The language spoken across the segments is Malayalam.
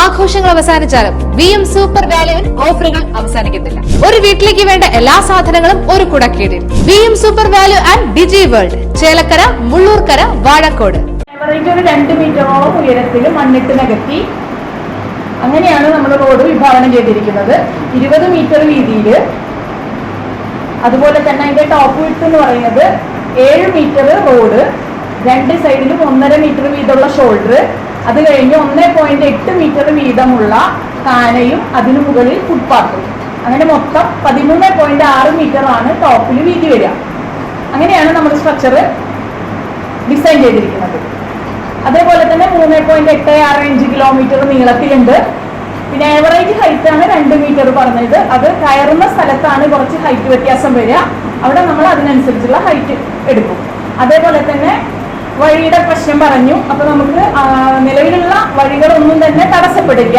ആഘോഷങ്ങൾ അവസാനിച്ചാലും വി എം സൂപ്പർ വാല്യുവിൽ ഓഫറുകൾ അവസാനിക്കുന്നില്ല ഒരു വീട്ടിലേക്ക് വേണ്ട എല്ലാ സാധനങ്ങളും ഒരു കുടക്കീടിൽ. V M super value and digi world Chelakkara Mullurkara Vazhakode. രണ്ട് മീറ്ററോളം ഉയരത്തിൽ മണ്ണിട്ട് നികത്തി അങ്ങനെയാണ് നമ്മൾ റോഡ് വിഭാവനം ചെയ്തിരിക്കുന്നത്. ഇരുപത് മീറ്റർ വീതിയിൽ അതുപോലെ തന്നെ അതിന്റെ ടോപ്പ് വിട്ട് എന്ന് പറയുന്നത് ഏഴ് മീറ്റർ റോഡ് രണ്ട് സൈഡിലും ഒന്നര മീറ്റർ വീതമുള്ള ഷോൾഡർ അത് കഴിഞ്ഞ് ഒന്നേ പോയിന്റ് എട്ട് മീറ്റർ വീതമുള്ള കാനയും അതിനു മുകളിൽ ഫുട്പാത്തും അങ്ങനെ മൊത്തം പതിമൂന്ന് പോയിന്റ് ആറ് മീറ്റർ ആണ് ടോപ്പിൽ വീതി വരിക. അങ്ങനെയാണ് നമ്മൾ സ്ട്രക്ചർ ഡിസൈൻ ചെയ്തിരിക്കുന്നത്. അതേപോലെ തന്നെ മൂന്ന് പോയിന്റ് എട്ട് ആറ് അഞ്ച് കിലോമീറ്റർ നീളത്തിലുണ്ട്. പിന്നെ ആവറേജ് ഹൈറ്റ് ആണ് രണ്ട് മീറ്റർ പറഞ്ഞത്. അത് കയറുന്ന സ്ഥലത്താണ് കുറച്ച് ഹൈറ്റ് വ്യത്യാസം വരിക. അവിടെ നമ്മൾ അതിനനുസരിച്ചുള്ള ഹൈറ്റ് എടുക്കും. അതേപോലെ തന്നെ വഴിയുടെ പ്രശ്നം പറഞ്ഞു. അപ്പൊ നമുക്ക് നിലവിലുള്ള വഴികളൊന്നും തന്നെ തടസ്സപ്പെടില്ല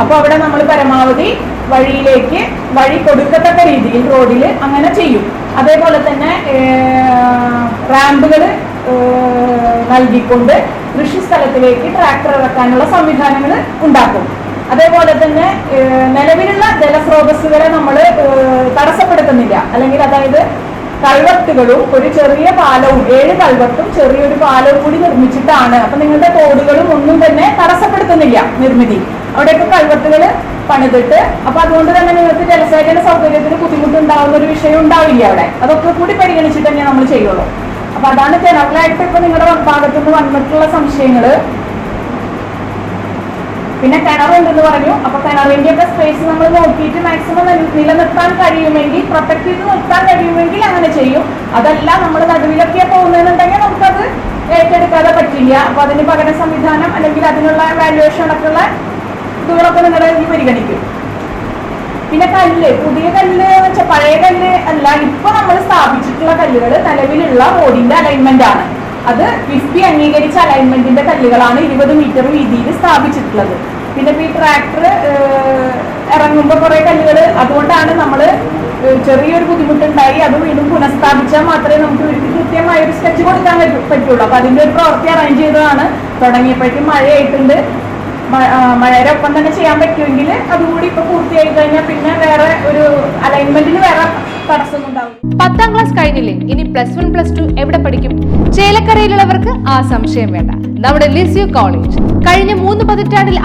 അപ്പൊ അവിടെ നമ്മൾ പരമാവധി വഴിയിലേക്ക് വഴി കൊടുക്കത്തക്ക രീതിയിൽ റോഡിൽ അങ്ങനെ ചെയ്യും. അതേപോലെ തന്നെ റാമ്പുകൾ നൽകിക്കൊണ്ട് കൃഷി സ്ഥലത്തിലേക്ക് ട്രാക്ടർ ഇറക്കാനുള്ള സംവിധാനങ്ങൾ ഉണ്ടാക്കും. അതേപോലെ തന്നെ നിലവിലുള്ള ജലസ്രോതസ്സുകളെ നമ്മൾ തടസ്സപ്പെടുത്തുന്നില്ല. അല്ലെങ്കിൽ അതായത് കൾവട്ടുകളും ഒരു ചെറിയ പാലവും ഏഴ് കൽവത്തും ചെറിയൊരു പാലവും കൂടി നിർമ്മിച്ചിട്ടാണ്. അപ്പൊ നിങ്ങളുടെ തോടുകളും ഒന്നും തന്നെ തടസ്സപ്പെടുത്തുന്നില്ല നിർമ്മിതി. അവിടെയൊക്കെ കൽവത്തുകൾ പണിതിട്ട് അപ്പൊ അതുകൊണ്ട് തന്നെ നിങ്ങൾക്ക് ജലസേചന സൗകര്യത്തിന് ബുദ്ധിമുട്ടുണ്ടാവുന്ന ഒരു വിഷയം ഉണ്ടാവില്ല അവിടെ. അതൊക്കെ കൂടി പരിഗണിച്ചിട്ട് തന്നെ നമ്മൾ ചെയ്യുള്ളൂ. അപ്പൊ അതാണ് ജനറലായിട്ട് ഇപ്പൊ നിങ്ങളുടെ ഭാഗത്തുനിന്ന് വന്നിട്ടുള്ള സംശയങ്ങൾ. പിന്നെ കിണറുണ്ടെന്ന് പറഞ്ഞു. അപ്പൊ കിണറിന്റെ ഒക്കെ സ്പേസ് നമ്മൾ നോക്കിയിട്ട് മാക്സിമം നിലനിർത്താൻ കഴിയുമെങ്കിൽ പ്രൊട്ടക്ട് ചെയ്ത് നിർത്താൻ കഴിയുമെങ്കിൽ അങ്ങനെ ചെയ്യും. അതല്ല നമ്മൾ നടുവിലൊക്കെ പോകുന്നതെന്നുണ്ടെങ്കിൽ നമുക്കത് ഏറ്റെടുക്കാതെ പറ്റില്ല. അപ്പൊ അതിന് പകരം സംവിധാനം അല്ലെങ്കിൽ അതിനുള്ള വാല്യുവേഷൻ അടക്കമുള്ള ഇതുകളൊക്കെ നിങ്ങളുടെ ഇതിൽ പരിഗണിക്കും. പിന്നെ കല്ല് പുതിയ കല്ല് എന്ന് വെച്ചാൽ പഴയ കല്ല് അല്ല ഇപ്പൊ നമ്മൾ സ്ഥാപിച്ചിട്ടുള്ള കല്ലുകൾ നിലവിലുള്ള റോഡിന്റെ അലൈൻമെന്റ് ആണ്. അത് ഫിഫ്റ്റി അംഗീകരിച്ച അലൈൻമെന്റിന്റെ കല്ലുകളാണ് ഇരുപത് മീറ്റർ വീതിയിൽ സ്ഥാപിച്ചിട്ടുള്ളത്. പിന്നെ ഈ ട്രാക്ടർ ഇറങ്ങുമ്പോൾ കുറെ കല്ലുകൾ അതുകൊണ്ടാണ് നമ്മൾ ചെറിയൊരു ബുദ്ധിമുട്ടുണ്ടായി. അത് വീണ്ടും പുനഃസ്ഥാപിച്ചാൽ മാത്രമേ നമുക്ക് കൃത്യമായ ഒരു സ്കെച്ച് കൊടുക്കാൻ പറ്റുള്ളൂ. അപ്പൊ അതിന്റെ ഒരു പ്രവൃത്തി അറേഞ്ച് ചെയ്തതാണ്. തുടങ്ങിയപ്പോഴേക്കും മഴയായിട്ടുണ്ട്. മഴയുടെ ഒപ്പം തന്നെ ചെയ്യാൻ പറ്റുമെങ്കിൽ അതുകൂടി ഇപ്പൊ പൂർത്തിയായി കഴിഞ്ഞാൽ പിന്നെ വേറെ ഒരു അലൈൻമെന്റിന് വേറെ തടസ്സമൊന്നും ഉണ്ടാവും പത്താം ക്ലാസ് കഴിഞ്ഞില്ലേ? ഇനി പ്ലസ് വൺ പ്ലസ് ടു എവിടെ പഠിക്കും? ചേലക്കരയിലുള്ളവർക്ക് ആ സംശയം വേണ്ട. നമ്മുടെ ലിസ്യു കോളേജ് കഴിഞ്ഞ മൂന്ന് പതിറ്റാണ്ടിൽ